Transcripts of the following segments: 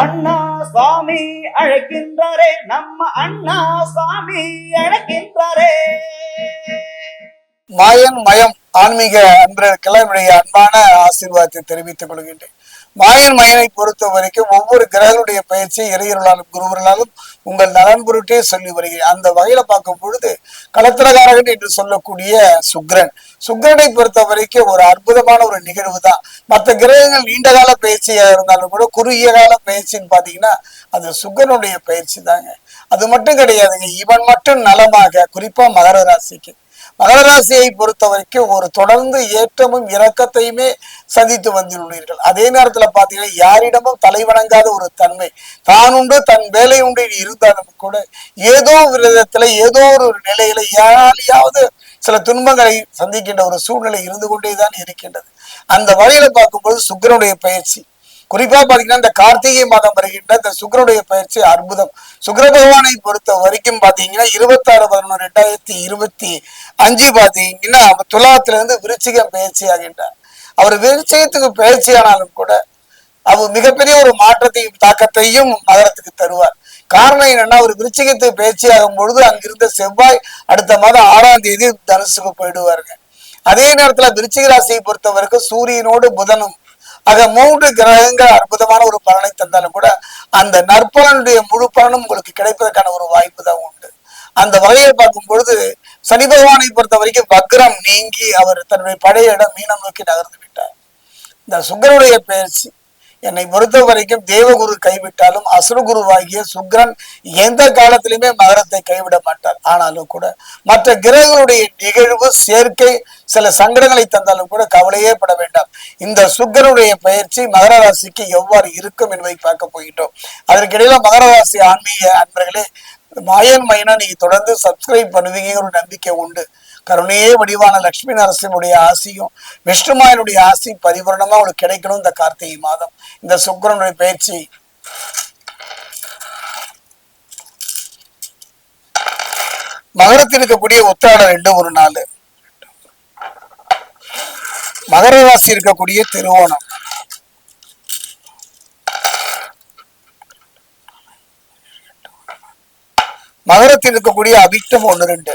அண்ணா சுவாமி அழைக்கின்றாரே நம்ம அண்ணா சுவாமி அழைக்கின்றாரே. மாயன் மயம் ஆன்மீக அன்பர்களுக்கெல்லாம் என்னுடைய அன்பான ஆசீர்வாதத்தை தெரிவித்துக் கொள்கின்றேன். மாயன் மயனை பொறுத்த வரைக்கும் ஒவ்வொரு கிரகங்களுடைய பயிற்சி இறையர்களாலும் குருவர்களாலும் உங்கள் நலன் பொருட்டே சொல்லி வருகிறேன். அந்த வகையில பார்க்கும் பொழுது களத்திரகாரகன் என்று சொல்லக்கூடிய சுக்ரன். சுக்ரனை பொறுத்த வரைக்கும் ஒரு அற்புதமான ஒரு நிகழ்வு தான். மற்ற கிரகங்கள் நீண்ட கால பயிற்சியாக இருந்தாலும் கூட குறுகிய கால பயிற்சின்னு பாத்தீங்கன்னா அது சுக்ரனுடைய பயிற்சி தாங்க. அது மட்டும் கிடையாதுங்க. இவன் மட்டும் நலமாக குறிப்பா மகர ராசிக்கு. மகர ராசியை பொறுத்த வரைக்கும் ஒரு தொடர்ந்து ஏற்றமும் இரக்கத்தையுமே சந்தித்து வந்துள்ளீர்கள். அதே நேரத்துல பாத்தீங்கன்னா யாரிடமும் தலைவணங்காத ஒரு தன்மை தான் உண்டு தன் வேலை உண்டு இருந்தாலும் கூட ஏதோ ஒரு ஏதோ ஒரு நிலையில யாராலையாவது சில துன்பங்களை சந்திக்கின்ற ஒரு சூழ்நிலை இருந்து கொண்டேதான் இருக்கின்றது. அந்த வகையில பார்க்கும்போது சுக்கிரனுடைய பயிற்சி குறிப்பா பாத்தீங்கன்னா இந்த கார்த்திகை மாதம் வருகின்ற இந்த சுக்கரனுடைய பயிற்சி அற்புதம். சுக்கர பகவானை பொறுத்த வரைக்கும் பாத்தீங்கன்னா இருபத்தாறு பதினொன்று ரெண்டாயிரத்தி இருபத்தி அஞ்சு பாத்தீங்கன்னா துலாத்துல இருந்து விருச்சிகம் பயிற்சி ஆகின்றார். அவர் விருச்சிகத்துக்கு பயிற்சி ஆனாலும் கூட அவர் மிகப்பெரிய ஒரு மாற்றத்தையும் தாக்கத்தையும் நகரத்துக்கு தருவார். காரணம் என்னன்னா ஒரு விருச்சிகத்துக்கு பயிற்சி ஆகும் பொழுது அங்கிருந்த செவ்வாய் அடுத்த மாதம் ஆறாம் தேதி தனுசுக்கு போயிடுவாருங்க. அதே நேரத்துல விருச்சிக ராசியை பொறுத்த வரைக்கும் சூரியனோடு புதனும் ஆக மூன்று கிரகங்கள் அற்புதமான ஒரு பலனை தந்தாலும் கூட அந்த நற்பலனுடைய முழு பலனும் உங்களுக்கு கிடைப்பதற்கான ஒரு வாய்ப்பு தான் உண்டு. அந்த வகையை பார்க்கும் பொழுது சனி பகவானை பொறுத்த வரைக்கும் வக்ரம் நீங்கி அவர் தன்னுடைய பழைய இடம் மீனம் நோக்கி நகர்ந்து விட்டார். இந்த சுக்கரனுடைய பயிற்சி என்னை பொறுத்த வரைக்கும் தேவகுரு கைவிட்டாலும் அசுரகுருவாகிய சுக்ரன் எந்த காலத்திலுமே மகரத்தை கைவிட மாட்டார். ஆனாலும் கூட மற்ற கிரகங்களுடைய நிகழ்வு சேர்க்கை சில சங்கடங்களை தந்தாலும் கூட கவலையே பட வேண்டாம். இந்த சுக்கரனுடைய பயிற்சி மகர ராசிக்கு எவ்வாறு இருக்கும் என்பதை பார்க்க போகின்றோம். அதற்கிடையில மகர ராசி ஆன்மீக அன்பர்களே மாயன் மைனா நீங்க தொடர்ந்து சப்ஸ்கிரைப் பண்ணுவீங்க ஒரு நம்பிக்கை உண்டு. கருணையே வடிவான லட்சுமி நரசிம்முடைய ஆசியும் விஷ்ணுமாயனுடைய ஆசி பரிபூர்ணமா உங்களுக்கு கிடைக்கணும் இந்த கார்த்திகை மாதம். இந்த சுக்கரனுடைய பயிற்சி மகரத்தில் இருக்கக்கூடிய உத்திராட ரெண்டு ஒரு நாள் மகர ராசி இருக்கக்கூடிய திருவோணம். மகரத்தில் இருக்கக்கூடிய அபிட்டம் ஒன்று ரெண்டு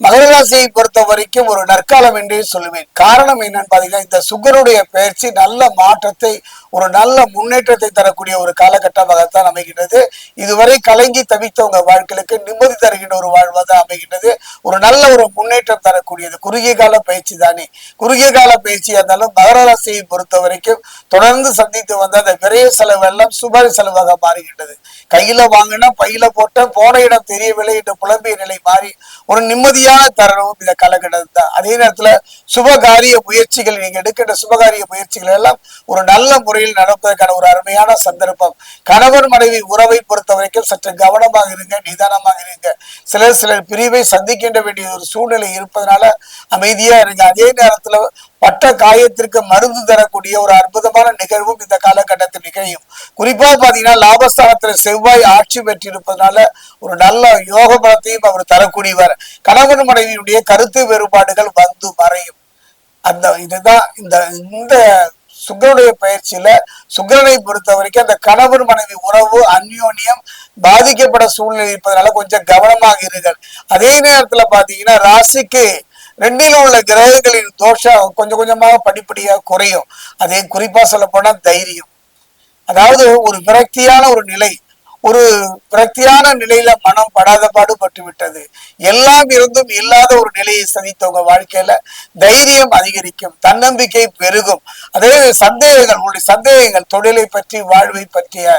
மகர ராசியை பொறுத்த வரைக்கும் ஒரு நற்காலம் என்றே சொல்லுவேன். காரணம் என்னன்னு பாத்தீங்கன்னா இந்த சுகருடைய பயிற்சி நல்ல மாற்றத்தை ஒரு நல்ல முன்னேற்றத்தை தரக்கூடிய ஒரு காலகட்டமாகத்தான் அமைகின்றது. இதுவரை கலங்கி தவித்தவங்க வாழ்க்கைக்கு நிம்மதி தருகின்ற ஒரு வாழ்வாக தான் அமைகின்றது. ஒரு நல்ல ஒரு முன்னேற்றம் தரக்கூடியது. குறுகிய கால பயிற்சி தானே. குறுகிய கால பயிற்சியா இருந்தாலும் மகர ராசியை பொறுத்த வரைக்கும் தொடர்ந்து சந்தித்து வந்த அந்த விரைய செலவு எல்லாம் சுப செலவாக மாறுகின்றது. கையில வாங்கினா பையில போட்ட போன இடம் தெரியவில்லை என்று புலம்பிய நிலை மாறி ஒரு நிம்மதியான தர தருணமும் இந்த காலகட்டத்தில் தான் அதே நேரத்துல சுபகாரிய முயற்சிகள் நீங்க எடுக்கின்ற சுபகாரிய முயற்சிகள் எல்லாம் ஒரு நல்ல முறையில் நடப்பதற்கான ஒரு அருமையான சந்தர்ப்பம். கணவன் மனைவி உறவை பொறுத்த வரைக்கும் சற்று கவனமாக இருங்க நிதானமாக இருங்க. சிலர் சிலர் பிரிவை சந்திக்கின்ற வேண்டிய ஒரு சூழ்நிலை இருப்பதனால அமைதியா இருங்க. அதே நேரத்துல பட்ட காயத்திற்கு மருந்து தரக்கூடிய ஒரு அற்புதமான நிகழ்வும் இந்த காலகட்டத்தில் நிகழும். குறிப்பா பாத்தீங்கன்னா லாபஸ்தானத்துல செவ்வாய் ஆட்சி பெற்றிருப்பதனால ஒரு நல்ல யோக பலத்தையும் அவர் தரக்கூடியவர். கணவன் மனைவியுடைய கருத்து வேறுபாடுகள் வந்து மறையும். அந்த இதுதான் இந்த இந்த சுக்கரனுடைய பயிற்சியில சுக்கிரனை பொறுத்த வரைக்கும் அந்த கணவர் மனைவி உறவு அந்யோன்யம் பாதிக்கப்பட சூழ்நிலை இருப்பதனால கொஞ்சம் கவனமாக இருங்கள். அதே நேரத்துல பாத்தீங்கன்னா ராசிக்கு ரெண்டிலும் உள்ள கிரகங்களின் தோஷம் கொஞ்சம் கொஞ்சமாக படிப்படியாக குறையும். அதே குறிப்பா சொல்ல போனா தைரியம். அதாவது ஒரு விரக்தியான ஒரு நிலை ஒரு விரக்தியான நிலையில மனம் படாத பாடுபட்டு விட்டது. எல்லாம் இருந்தும் இல்லாத ஒரு நிலையை சந்தித்தவங்க வாழ்க்கையில தைரியம் அதிகரிக்கும் தன்னம்பிக்கை பெருகும். அதே சந்தேகங்கள் உங்களுடைய சந்தேகங்கள் தொழிலை பற்றி வாழ்வை பற்றிய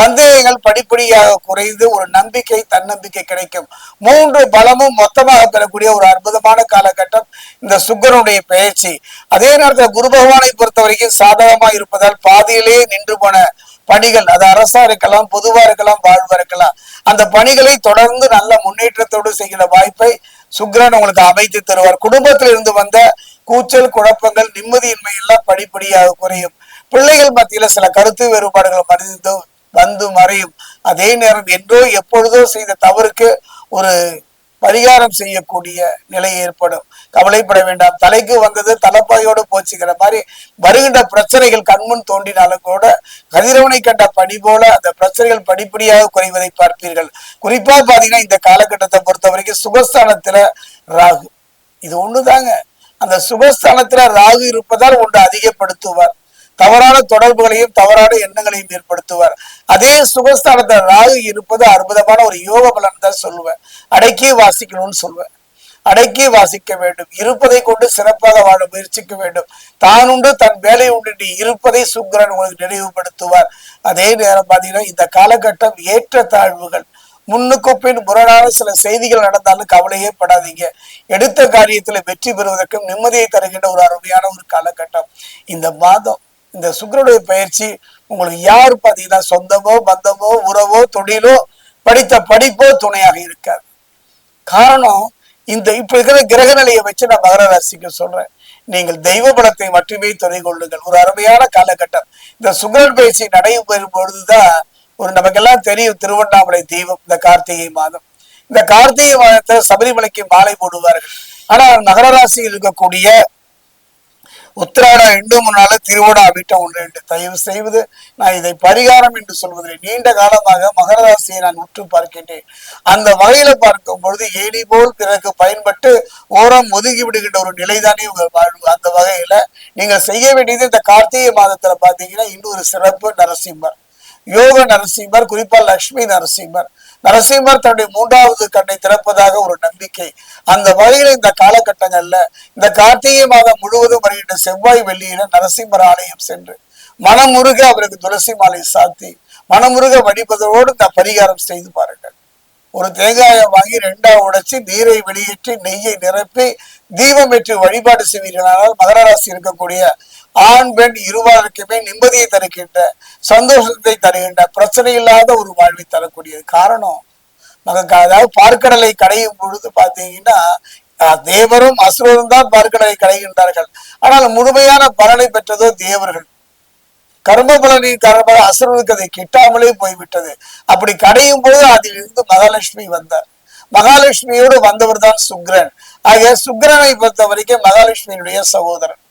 சந்தேகங்கள் படிப்படியாக குறைந்து ஒரு நம்பிக்கை தன்னம்பிக்கை கிடைக்கும். மூன்று பலமும் மொத்தமாக பெறக்கூடிய ஒரு அற்புதமான காலகட்டம் இந்த சுக்கரனுடைய பயிற்சி அதே நேரத்தில் குரு பகவானை பொறுத்த வரைக்கும் சாதகமா இருப்பதால் பாதியிலேயே நின்று போன பணிகள் அது அரசா இருக்கலாம் பொதுவா இருக்கலாம் வாழ்வா இருக்கலாம் அந்த பணிகளை தொடர்ந்து நல்ல முன்னேற்றத்தோடு செய்கிற வாய்ப்பை சுக்ரன் உங்களுக்கு அமைத்து தருவார். குடும்பத்தில் இருந்து வந்த கூச்சல் குழப்பங்கள் நிம்மதியின்மை எல்லாம் படிப்படியாக குறையும். பிள்ளைகள் மத்தியில சில கருத்து வேறுபாடுகள் மறைந்து வந்து மறையும். அதே நேரம் என்றோ எப்பொழுதோ செய்த தவறுக்கு ஒரு பரிகாரம் செய்யக்கூடிய நிலை ஏற்படும். கவலைப்பட வேண்டாம். தலைக்கு வந்தது தலைப்பாயோடு போச்சுங்கிற மாதிரி வருகின்ற பிரச்சனைகள் கண்முன் தோன்றினாலும் கூட கதிரவனை கண்ட பணி போல அந்த பிரச்சனைகள் படிப்படியாக குறைவதை பார்ப்பீர்கள். குறிப்பா பாத்தீங்கன்னா இந்த காலகட்டத்தை பொறுத்த வரைக்கும் சுகஸ்தானத்துல ராகு. இது ஒண்ணுதாங்க. அந்த சுகஸ்தானத்துல ராகு இருப்பதால் ஒன்று அதிகப்படுத்துவார். தவறான தொடர்புகளையும் தவறான எண்ணங்களையும் ஏற்படுத்துவார். அதே சுகஸ்தானத்தில் ராகு இருப்பது அற்புதமான ஒரு யோக பலன் தான் சொல்லுவேன். அடக்கி வாசிக்கணும்னு சொல்லுவேன். அடக்கி வாசிக்க வேண்டும். இருப்பதை கொண்டு சிறப்பாக வாழ முயற்சிக்க வேண்டும். தான் உண்டு தன் வேலை உண்டு இருப்பதை சுக்கரன் உங்களுக்கு நினைவுபடுத்துவார். அதே நேரம் பார்த்தீங்கன்னா இந்த காலகட்டம் ஏற்ற தாழ்வுகள். முன்னுக்கு பின் முரணான சில செய்திகள் நடந்தாலும் கவலையே படாதீங்க. எடுத்த காரியத்துல வெற்றி பெறுவதற்கும் நிம்மதியை தருகின்ற ஒரு அருமையான ஒரு காலகட்டம். இந்த மாதம் இந்த சுக்கரனுடைய பயிற்சி உங்களுக்கு யார் பார்த்தீங்கன்னா சொந்தமோ பந்தமோ உறவோ தொழிலோ படித்த படிப்போ துணையாக இருக்காது. காரணம் இந்த இப்ப இருக்கிற கிரக நிலையை வச்சு நான் மகர ராசிக்கு சொல்றேன். நீங்கள் தெய்வ பலத்தை மட்டுமே துணை கொள்ளுங்கள். ஒரு அருமையான காலகட்டம். இந்த சுக்கரன் பயிற்சி நடைபெறும் பொழுதுதான் ஒரு நமக்கெல்லாம் தெரியும் திருவண்ணாமலை தெய்வம் இந்த கார்த்திகை மாதம். இந்த கார்த்திகை மாதத்தை சபரிமலைக்கு மாலை போடுவார்கள். ஆனால் மகர ராசியில் இருக்கக்கூடிய உத்திராடம் ரெண்டு முன்னால திருவோடா அபிட்டம் ஒன்று என்று தயவு செய்வது நான் இதை பரிகாரம் என்று சொல்வதில்லை. நீண்ட காலமாக மகரராசியை நான் உற்று பார்க்கின்றேன். அந்த வகையில பார்க்கும் பொழுது ஏடி போல் பிறகு பயன்பட்டு ஓரம் ஒதுங்கி விடுகின்ற ஒரு நிலைதானே உங்கள் வாழ்வு. அந்த வகையில நீங்க செய்ய வேண்டியது இந்த கார்த்திகை மாதத்துல பாத்தீங்கன்னா இன்னொரு சிறப்பு நரசிம்மர். யோக நரசிம்மர் குறிப்பா லக்ஷ்மி நரசிம்மர். நரசிம்மர் தன்னுடைய மூன்றாவது கண்ணை திறப்பதாக ஒரு நம்பிக்கை. அந்த வகையில இந்த காலகட்டங்கள்ல இந்த கார்த்திகை மாதம் முழுவதும் வருகின்ற செவ்வாய் வெள்ளியில நரசிம்மர் ஆலயம் சென்று மனமுருக அவருக்கு துளசி மாலை சாத்தி மனமுருக வடிப்பதோடு இந்த பரிகாரம் செய்து பாருங்கள். ஒரு தேங்காயை வாங்கி ரெண்டா உடைச்சு நீரை வெளியேற்றி நெய்யை நிரப்பி தீபம் ஏற்றி வழிபாடு செய்வீர்களானால் மகர ராசி இருக்கக்கூடிய ஆண் பெண் இருவருக்குமே நிம்மதியை தருகின்ற சந்தோஷத்தை தருகின்ற பிரச்சனை இல்லாத ஒரு வாழ்வை தரக்கூடியது. காரணம் நமக்கு அதாவது பார்க்கடலை கடையும் பொழுது பார்த்தீங்கன்னா தேவரும் அசுரரும் தான் பார்க்கடலை கடைகின்றார்கள். ஆனால் முழுமையான பலனை பெற்றதோ தேவர்கள். கர்ம பலனின் காரணமாக அசுரனுக்கு அதை கிட்டாமலே போய்விட்டது. அப்படி கடையும் போது அதிலிருந்து மகாலட்சுமி வந்தார். மகாலட்சுமியோடு வந்தவர் தான் சுக்ரன். ஆக சுக்கிரனை பொறுத்த வரைக்கும் மகாலட்சுமியினுடைய சகோதரன்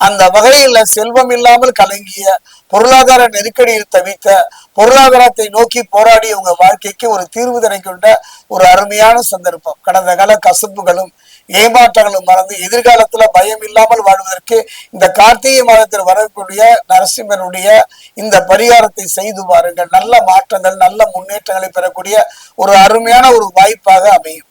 அந்த வகையில செல்வம் இல்லாமல் கலங்கிய பொருளாதார நெருக்கடியில் தவித்த பொருளாதாரத்தை நோக்கி போராடிய உங்க வாழ்க்கைக்கு ஒரு தீர்வு தரைக்கொண்ட ஒரு அருமையான சந்தர்ப்பம். கடந்த கால கசப்புகளும் ஏமாற்றங்களும் மறந்து எதிர்காலத்துல பயம் இல்லாமல் வாழ்வதற்கு இந்த கார்த்திகை மாதத்தில் வரக்கூடிய நரசிம்மனுடைய இந்த பரிகாரத்தை செய்து பாருங்கள். நல்ல மாற்றங்கள் நல்ல முன்னேற்றங்களை பெறக்கூடிய ஒரு அருமையான ஒரு வாய்ப்பாக அமையும்.